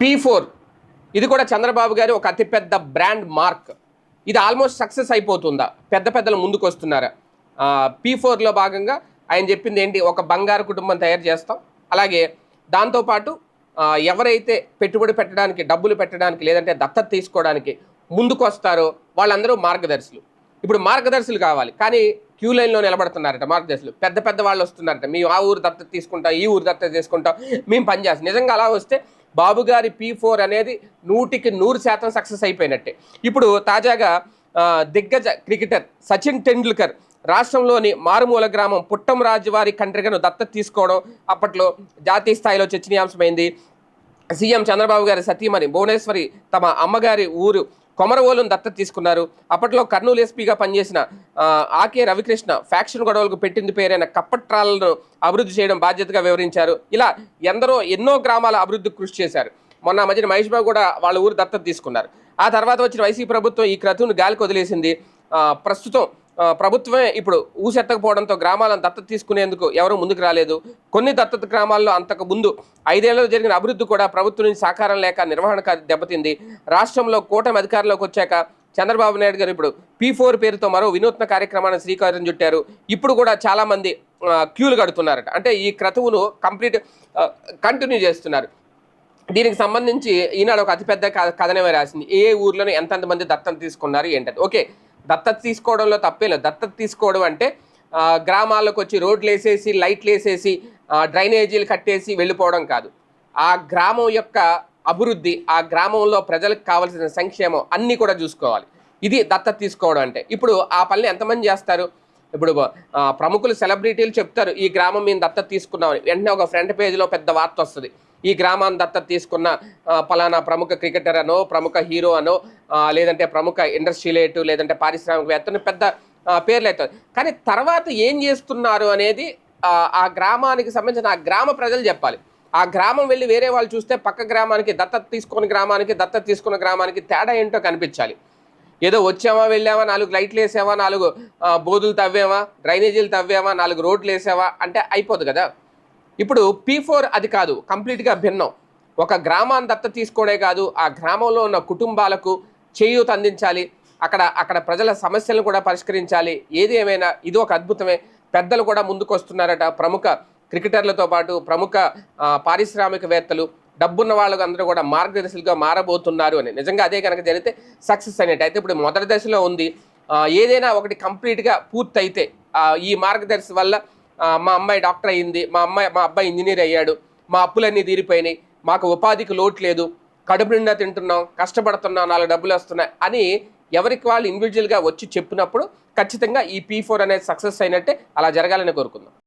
P four ఇది కూడా చంద్రబాబు గారి ఒక అతిపెద్ద బ్రాండ్ మార్క్. ఇది ఆల్మోస్ట్ సక్సెస్ అయిపోతుందా? పెద్ద పెద్దలు ముందుకు వస్తున్నారా పీ ఫోర్లో భాగంగా ఆయన చెప్పింది ఏంటి? ఒక బంగారు కుటుంబం తయారు చేస్తాం. అలాగే దాంతోపాటు ఎవరైతే పెట్టుబడి పెట్టడానికి డబ్బులు పెట్టడానికి లేదంటే దత్తత తీసుకోవడానికి ముందుకు వస్తారో వాళ్ళందరూ మార్గదర్శులు. ఇప్పుడు మార్గదర్శులు కావాలి. కానీ క్యూ లైన్లో నిలబడుతున్నారట మార్గదర్శులు. పెద్ద పెద్ద వాళ్ళు వస్తున్నారట. మేము ఆ ఊరు దత్తత తీసుకుంటాం ఈ ఊరు దత్తత తీసుకుంటాం మేము పనిచేస్తాం నిజంగా అలా వస్తే బాబు గారి పీ ఫోర్ అనేది నూటికి నూరు శాతం సక్సెస్ అయిపోయినట్టే. ఇప్పుడు తాజాగా దిగ్గజ క్రికెటర్ సచిన్ టెండూల్కర్ రాష్ట్రంలోని మారుమూల గ్రామం పుట్టం రాజువారి కండ్రిగను దత్తత తీసుకోవడం అప్పట్లో జాతీయ స్థాయిలో చర్చనీయాంశమైంది. సీఎం చంద్రబాబు గారి సతీమణి భువనేశ్వరి తమ అమ్మగారి ఊరు కొమరవోలును దత్తత తీసుకున్నారు. అప్పట్లో కర్నూలు ఎస్పీగా పనిచేసిన ఆకే రవికృష్ణ ఫ్యాక్షన్ గొడవలకు పెట్టింది పేరైన కప్పట్రాలను అభివృద్ధి చేయడం బాధ్యతగా వివరించారు. ఇలా ఎందరో ఎన్నో గ్రామాల అభివృద్ధికి కృషి చేశారు. మొన్న మధ్యన మహేష్ బాబు కూడా వాళ్ళ ఊరు దత్తత తీసుకున్నారు. ఆ తర్వాత వచ్చిన వైసీపీ ప్రభుత్వం ఈ క్రతువును గాలికి వదిలేసింది. ప్రస్తుతం ప్రభుత్వమే ఇప్పుడు ఊసెత్తకపోవడంతో గ్రామాలను దత్తత తీసుకునేందుకు ఎవరూ ముందుకు రాలేదు. కొన్ని దత్తత గ్రామాల్లో అంతకు ముందు ఐదేళ్ళలో జరిగిన అభివృద్ధి కూడా ప్రభుత్వం నుంచి సహకారం లేక నిర్వహణ దెబ్బతింది. రాష్ట్రంలో కూటమి అధికారంలోకి వచ్చాక చంద్రబాబు నాయుడు గారు ఇప్పుడు పీ ఫోర్ పేరుతో మరో వినూత్న కార్యక్రమాన్ని శ్రీకారం చుట్టారు. ఇప్పుడు కూడా చాలామంది క్యూలు కడుతున్నారట. అంటే ఈ క్రతువును కంప్లీట్ కంటిన్యూ చేస్తున్నారు. దీనికి సంబంధించి ఈనాడు ఒక అతిపెద్ద క- కథనమే రాసింది. ఏ ఊర్లోనే ఎంతెంత మంది దత్తత తీసుకున్నారు ఏంటంటే ఓకే. దత్తత తీసుకోవడంలో తప్పే లేదు. దత్తత తీసుకోవడం అంటే గ్రామాలకు వచ్చి రోడ్లు వేసేసి లైట్లు వేసేసి డ్రైనేజీలు కట్టేసి వెళ్ళిపోవడం కాదు. ఆ గ్రామం యొక్క అభివృద్ధి ఆ గ్రామంలో ప్రజలకు కావాల్సిన సంక్షేమం అన్నీ కూడా చూసుకోవాలి. ఇది దత్తత తీసుకోవడం అంటే. ఇప్పుడు ఆ పనిని ఎంతమంది చేస్తారు? ఇప్పుడు ప్రముఖులు సెలబ్రిటీలు చెప్తారు ఈ గ్రామం మేము దత్తత తీసుకున్నామని. వెంటనే ఒక ఫ్రంట్ పేజ్లో పెద్ద వార్త వస్తుంది. ఈ గ్రామాన్ని దత్తత తీసుకున్న పలానా ప్రముఖ క్రికెటర్ అనో ప్రముఖ హీరో అనో లేదంటే ప్రముఖ ఇండస్ట్రియలేట్ లేదంటే పారిశ్రామికవేత్తను పెద్ద పేర్లు అవుతుంది కానీ తర్వాత ఏం చేస్తున్నారు అనేది ఆ, గ్రామానికి సంబంధించిన ఆ గ్రామ ప్రజలు చెప్పాలి. ఆ గ్రామం వెళ్ళి వేరే వాళ్ళు చూస్తే పక్క గ్రామానికి దత్తత తీసుకున్న గ్రామానికి దత్తత తీసుకున్న గ్రామానికి తేడా ఏంటో కనిపించాలి. ఏదో వచ్చామా వెళ్ళామా నాలుగు లైట్లు వేసావా నాలుగు బోధులు తవ్వామా డ్రైనేజీలు తవ్వామా నాలుగు రోడ్లు వేసావా అంటే అయిపోదు కదా. ఇప్పుడు పీ ఫోర్ అది కాదు కంప్లీట్గా భిన్నం. ఒక గ్రామాన్ని దత్త తీసుకోవడే కాదు ఆ గ్రామంలో ఉన్న కుటుంబాలకు చేయూత అందించాలి అక్కడ అక్కడ ప్రజల సమస్యలను కూడా పరిష్కరించాలి ఏది ఏమైనా ఇది ఒక అద్భుతమే. పెద్దలు కూడా ముందుకు వస్తున్నారట ప్రముఖ క్రికెటర్లతో పాటు ప్రముఖ పారిశ్రామికవేత్తలు డబ్బున్న వాళ్ళకు అందరూ కూడా మార్గదర్శులుగా మారబోతున్నారు అని. నిజంగా అదే కనుక జరిగితే సక్సెస్ అనేట అయితే ఇప్పుడు మొదటి దశలో ఉంది ఏదైనా ఒకటి కంప్లీట్గా పూర్తయితే ఈ మార్గదర్శి వల్ల మా అమ్మాయి డాక్టర్ అయ్యింది మా అమ్మాయి మా అబ్బాయి ఇంజనీర్ అయ్యాడు మా అప్పులన్నీ తీరిపోయినాయి మాకు ఉపాధికి లోటు లేదు కడుపు నిండా తింటున్నాం కష్టపడుతున్నాం నాలుగు డబ్బులు వస్తున్నాయి అని ఎవరికి వాళ్ళు ఇండివిజువల్గా వచ్చి చెప్పినప్పుడు ఖచ్చితంగా ఈ పీ ఫోర్ అనేది సక్సెస్ అయినట్టే అలా జరగాలని కోరుకుందాం.